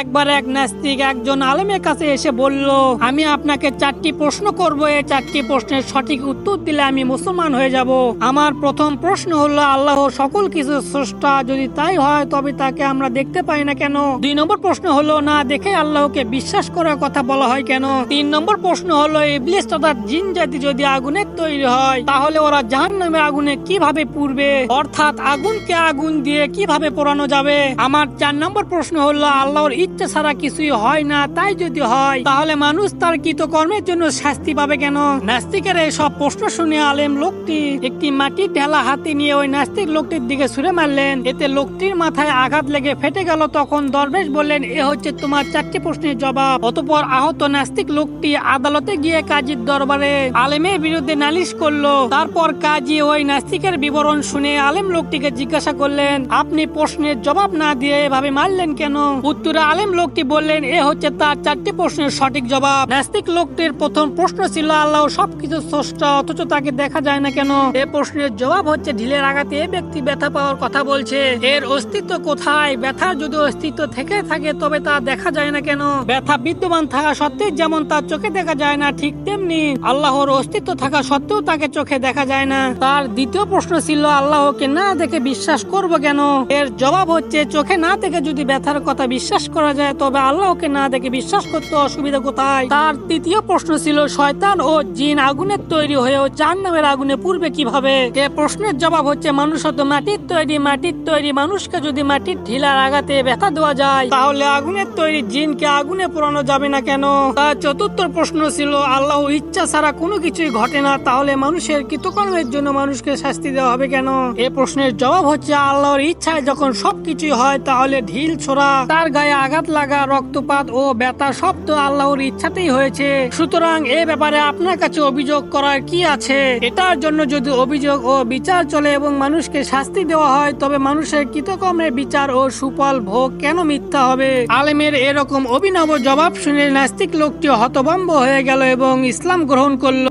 একবার এক নাস্তিক একজন আলেমের কাছে এসে বলল, আমি আপনাকে চারটি প্রশ্ন করব। এই চারটি প্রশ্নের সঠিক উত্তর দিলে আমি মুসলমান হয়ে যাব। আমার প্রথম প্রশ্ন হলো আল্লাহ সকল কিছু স্রষ্টা যদি তাই হয়, তবে তাকে আমরা দেখতে পাই না কেন? দুই নম্বর প্রশ্ন হলো, না দেখে আল্লাহকে বিশ্বাস করার কথা বলা হয় কেন? তিন নম্বর প্রশ্ন হলো, ইবলিস তথা জিন জাতি যদি আগুনের তৈরি হয়, তাহলে ওরা জাহান নামের আগুনে কীভাবে পুড়বে? অর্থাৎ আগুনকে আগুন দিয়ে কীভাবে পোড়ানো যাবে? আমার চার নম্বর প্রশ্ন হলো, আল্লাহর ইচ্ছা ছাড়া কিছুই হয় না, তাই যদি হয়, তাহলে মানুষ তার কৃতকর্মের জন্য শাস্তি পাবে কেন? নাস্তিকের সব প্রশ্ন শুনে আলেম লোকটি একটি মাটির ঢেলা হাতে নিয়ে ওই নাস্তিক লোকটির দিকে ছুড়ে মারলেন। এতে লোকটির মাথায় আঘাত লেগে ফেটে গেল, তখন দরবেশ বললেন, এ হচ্ছে তোমার চারটি প্রশ্নের জবাব। অতপর আহত নাস্তিক লোকটি আদালতে গিয়ে কাজীর দরবারে আলেমের বিরুদ্ধে নালিশ করল। তারপর কাজী ওই নাস্তিকের বিবরণ শুনে আলেম লোকটিকে জিজ্ঞাসা করলেন, আপনি প্রশ্নের জবাব না দিয়ে এভাবে মারলেন কেন? উত্তরে আলেম লোকটি বললেন, এ হচ্ছে তার চারটি প্রশ্নের সঠিক জবাব। নাস্তিক লোকটির প্রথম প্রশ্ন ছিল, আল্লাহ সবকিছু স্রষ্টা, অথচ তাকে দেখা যায় না কেন? এ প্রশ্নের জবাব হচ্ছে, ঢিলের আঘাতে এ ব্যক্তি ব্যথা পাওয়ার কথা বলছে। এর অস্তিত্ব কোথায়? ব্যথা যদি অস্তিত্ব থেকে থাকে, তবে তা দেখা যায় না কেন? ব্যথা বিদ্যমান থাকা সত্ত্বেও যেমন তার চোখে দেখা যায় না, ঠিক তেমনি আল্লাহর অস্তিত্ব থাকা সত্ত্বেও তাকে চোখে দেখা যায় না। তার দ্বিতীয় প্রশ্ন ছিল, আল্লাহকে না দেখে বিশ্বাস করব কেন? এর জবাব হচ্ছে, চোখে না দেখে যদি ব্যথার কথা বিশ্বাস করা যায়, তবে আল্লাহকে না দেখে বিশ্বাস করতে অসুবিধা কোথায়? তার তৃতীয় প্রশ্ন ছিল, শয়তান ও জিন আগুনের তৈরি হয়েও চার নামের আগুনে পূর্বে কীভাবে? এ প্রশ্নের জবাব হচ্ছে মানুষ হতো মাটির তৈরি মাটির তৈরি মানুষকে যদি মাটির ঢিলার আঘাতে ব্যথা দেওয়া যায়, তাহলে আগুনের তৈরি জিনকে আগুনে পোড়ানো যাবে না কেন? তার চতুর্থ প্রশ্ন ছিল, আল্লাহ ইচ্ছা ছাড়া কোনো কিছুই ঘটে না, তাহলে মানুষের কৃতকর্মের জন্য মানুষকে শাস্তি দেওয়া হবে কেন? এ প্রশ্নের জবাব হচ্ছে আল্লাহর ইচ্ছায় যখন সবকিছুই হয়, তাহলে ঢিল ছোড়া, তার গায়ে আঘাত লাগা, রক্তপাত ও ব্যথা সব তো আল্লাহর ইচ্ছাতেই হয়েছে। সুতরাং এ ব্যাপারে আপনার কাছে অভিযোগ করার কি আছে? এটার জন্য যদি অভিযোগ ও বিচার চলে এবং মানুষকে শাস্তি দেওয়া হয়, তবে মানুষের কৃতকর্মের বিচার ও সুফল ভোগ কেন মিথ্যা হবে? আলেমের এরকম অভিনব জবাব শুনে নাস্তিক লোকটি হতভম্ব হয়ে গেল এবং ইসলাম গ্রহণ করল।